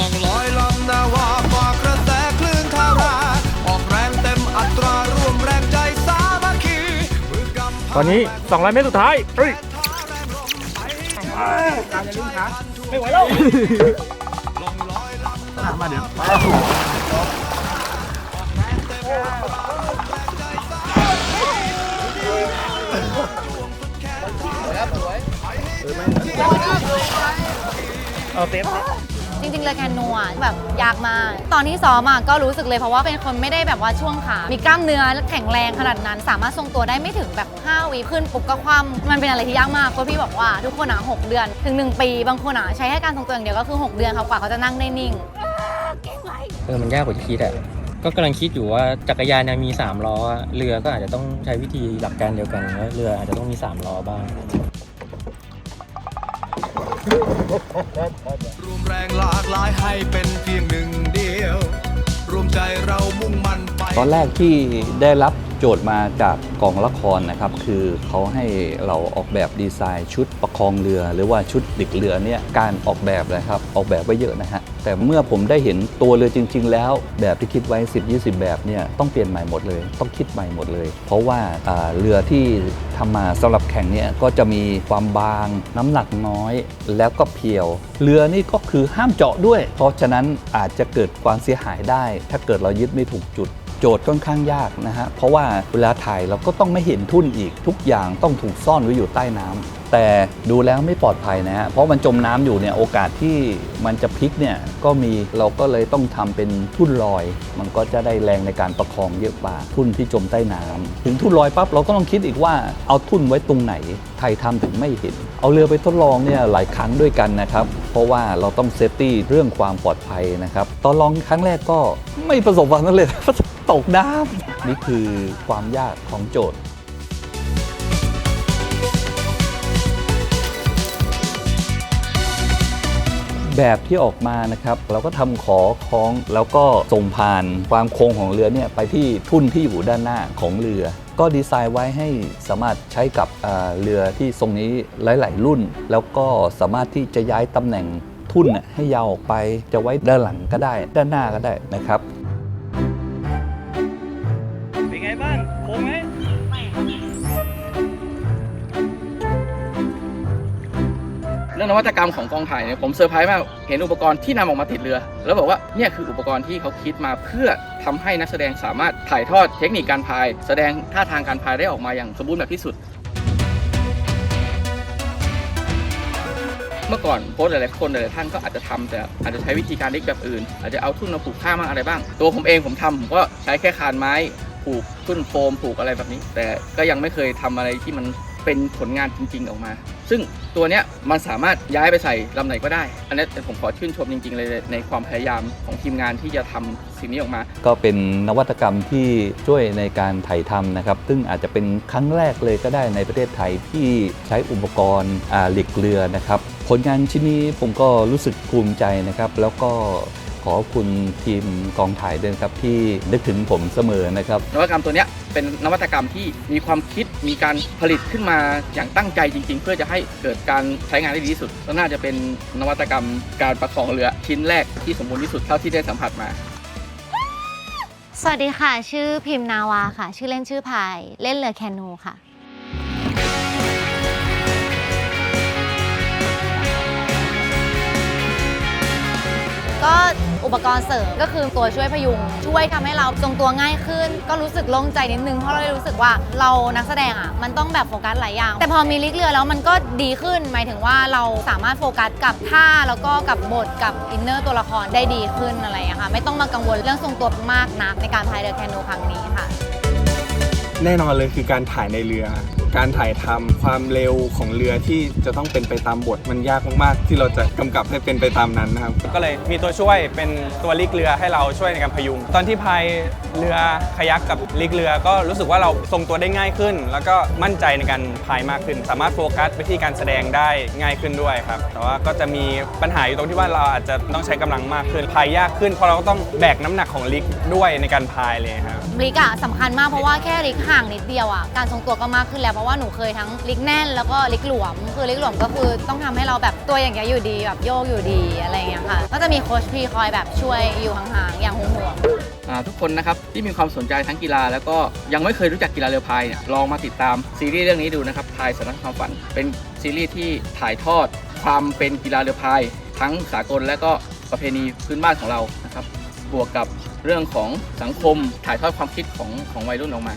ตอนนี้สคงรา อองเมตราร่วมามัคคีกำตอนนี้ 200 เมตรสุดท้ายเฮ้ยไม่ไหวแล้วมาเดี๋ยวมาเอาเต็ม จริงๆเลยแคนนูแบบยากมาก ตอนที่ซ้อมอะก็รู้สึกเลยเพราะว่าเป็นคนไม่ได้แบบว่าช่วงขา มีกล้ามเนื้อแข็งแรงขนาดนั้น สามารถทรงตัวได้ไม่ถึงแบบ5วิขึ้นปุ๊บก็คว่ำมันเป็นอะไรที่ยากมากเพราะพี่บอกว่าทุกคนอะ6เดือน ถึง 1 ปี บางคนอะใช้แค่การทรงตัวอย่างเดียวก็คือ 6 เดือนเขากว่าเขาจะนั่งได้นิ่งเออมันยากกว่าที่คิดอะก็กำลังคิดอยู่ว่าจักรยานยังมี 3 ล้อ เรือก็อาจจะต้องใช้วิธีหลักการเดียวกันว่าเรืออาจจะต้องมี 3 ล้อบ้าง รวมแรงหลากหลายให้เป็นเพียงหนึ่งเดียว รวมใจเรามุ่งมั่นไป ตอนแรกที่ได้รับ โจทย์มาจากกองละครนะครับ คือเขาให้เราออกแบบดีไซน์ชุดประคองเรือ หรือว่าชุดดิกเรือเนี่ยการออกแบบนะครับออกแบบไว้เยอะนะฮะแต่เมื่อผมได้เห็นตัวเรือจริง ๆ แล้ว แบบที่คิดไว้ 10-20 แบบเนี่ยต้องเปลี่ยนใหม่หมดเลย ต้องคิดใหม่หมดเลย เพราะว่าอ่าเรือที่ทำมาสำหรับแข่งเนี่ยก็จะมีความบาง น้ำหนักน้อย แล้วก็เพียว เรือนี่ก็คือห้ามเจาะด้วย เพราะฉะนั้นอาจจะเกิดความเสียหายได้ ถ้าเกิดเรายึดไม่ถูกจุด โจทย์ค่อนข้างยากนะฮะเพราะว่าเวลาถ่ายเราก็ต้องไม่เห็นทุ่นอีกทุกอย่างต้องถูกซ่อนไว้อยู่ใต้น้ำแต่ดูแล้วไม่ปลอดภัยนะฮะเพราะมันจมน้ำอยู่เนี่ยโอกาสที่มันจะพลิกเนี่ยก็มีเราก็เลยต้องทำเป็นทุ่นลอย มันก็จะได้แรงในการประคองเยอะกว่าทุ่นที่จมใต้น้ำถึงทุ่นลอยปั๊บเราก็ต้องคิดอีกว่าเอาทุ่นไว้ตรงไหนไทยทำถึงไม่เห็น เอาเรือไปทดลองเนี่ยหลายครั้งด้วยกันนะครับเพราะว่าเราต้องเซฟตี้เรื่องความปลอดภัยนะครับตอนลองครั้งแรกก็ไม่ประสบความสำเร็จ ตกน้ำนี่คือความยากของโจทย์ แบบที่ออกมานะครับ เราก็ทำขอคล้องแล้วก็ส่งผ่านความโค้งของเรือเนี่ยไปที่ทุ่นที่อยู่ด้านหน้าของเรือ ก็ดีไซน์ไว้ให้สามารถใช้กับเรือที่ทรงนี้หลาย ๆ รุ่น แล้วก็สามารถที่จะย้ายตำแหน่งทุ่นให้ยาวออกไปจะไว้ด้านหลังก็ได้ ด้านหน้าก็ได้นะครับ รื่องนวัตกรรมของกองถ่ายเนี่ยผมเซอร์ไพรส์มากเห็นอุปกรณ์ที่นำออกมาติดเรือ แล้วบอกว่าเนี่ยคืออุปกรณ์ที่เขาคิดมาเพื่อทำให้นักแสดงสามารถถ่ายทอดเทคนิคการพาย แสดงท่าทางการพายได้ออกมาอย่างสมบูรณ์แบบที่สุด เมื่อก่อนโค้ชหลายๆคนหลายๆท่านก็อาจจะทำแต่อาจจะใช้วิธีการเลิกแบบอื่น อาจจะเอาทุ่นมาผูกผ้าบ้าอะไรบ้าง ตัวผมเองผมทำผมก็ใช้แค่คานไม้ผูกทุ่นโฟมผูกอะไรแบบนี้ แต่ก็ยังไม่เคยทำอะไรที่มัน เป็นผลงานจริง ๆ ออกมา ซึ่งตัวเนี้ยมันสามารถย้ายไปใส่ลำไหนก็ได้ อันนี้ผมขอชื่นชมจริง ๆ เลยในความพยายามของทีมงานที่จะทำสิ่งนี้ออกมา ก็เป็นนวัตกรรมที่ช่วยในการถ่ายทำนะครับ ซึ่งอาจจะเป็นครั้งแรกเลยก็ได้ในประเทศไทยที่ใช้อุปกรณ์อ่าเหล็กเรือนะครับ ผลงานชิ้นนี้ผมก็รู้สึกภูมิใจนะครับ แล้วก็ ขอบคุณทีมกองถ่ายด้วยครับที่นึกถึงผมเสมอนะครับนวัตกรรมตัวนี้เป็นนวัตกรรมที่มีความคิดมีการผลิตขึ้นมาอย่างตั้งใจจริง ๆ เพื่อจะให้เกิดการใช้งานได้ดีที่สุดและน่าจะเป็นนวัตกรรมการประคองเรือชิ้นแรกที่สมบูรณ์ที่สุดเท่าที่ได้สัมผัสมาสวัสดีค่ะ ชื่อพิมพ์นาวาค่ะ ชื่อเล่นชื่อพาย เล่นเรือแคนูค่ะ อุปกรณ์เสริมก็คือตัวช่วยพยุง ช่วยทำให้เราทรงตัวง่ายขึ้น ก็รู้สึกโล่งใจนิดนึงเพราะเราได้รู้สึกว่าเรานักแสดงอะมันต้องแบบโฟกัสหลายอย่าง แต่พอมีลิกเรือแล้วมันก็ดีขึ้น หมายถึงว่าเราสามารถโฟกัสกับท่าแล้วก็กับบทกับอินเนอร์ตัวละครได้ดีขึ้นอะไรอย่างเงี้ยค่ะไม่ต้องมากังวลเรื่องทรงตัวมากนักในการพายเรือแคนูครั้งนี้ค่ะ แน่นอนเลยคือการถ่ายในเรือ การถ่ายทำความเร็วของเรือที่จะต้องเป็นไปตามบทมันยากมากๆที่เราจะกำกับให้เป็นไปตามนั้นนะครับ ก็เลยมีตัวช่วยเป็นตัวลิกเรือให้เราช่วยในการพยุง ตอนที่พายเรือคายักกับลิกเรือก็รู้สึกว่าเราทรงตัวได้ง่ายขึ้น แล้วก็มั่นใจในการพายมากขึ้น สามารถโฟกัสไปที่การแสดงได้ง่ายขึ้นด้วยครับ แต่ว่าก็จะมีปัญหาอยู่ตรงที่ว่าเราอาจจะต้องใช้กำลังมากขึ้นพายยากขึ้นเพราะเราก็ต้องแบกน้ำหนักของลิกด้วยในการพายเลยครับลิกอะสำคัญมากเพราะว่าแค่ลิกห่างนิดเดียวอะการทรงตัวก็มากขึ้นแล้วราะว่าหนูเคยทั้งลิกแน่นแล้วก็ลิกหลวม คือลิกหลวมก็คือต้องทำให้เราแบบตัวอย่างเงี้ยอยู่ดีแบบโยกอยู่ดีอะไรอย่างเงี้ยค่ะ ก็จะมีโค้ชพีคอยแบบช่วยอยู่ห่างๆอย่างห่วงๆ อ่าทุกคนนะครับที่มีความสนใจทั้งกีฬา แล้วก็ยังไม่เคยรู้จักกีฬาเรือพายเนี่ยลองมาติดตามซีรีส์เรื่องนี้ดูนะครับพายสำนักความฝัน เป็นซีรีส์ที่ถ่ายทอดความเป็นกีฬาเรือพาย ทั้งสากลและก็ประเพณีพื้นบ้านของเรานะครับบวกกับเรื่องของสังคมถ่ายทอดความคิดของของวัยรุ่นออกมา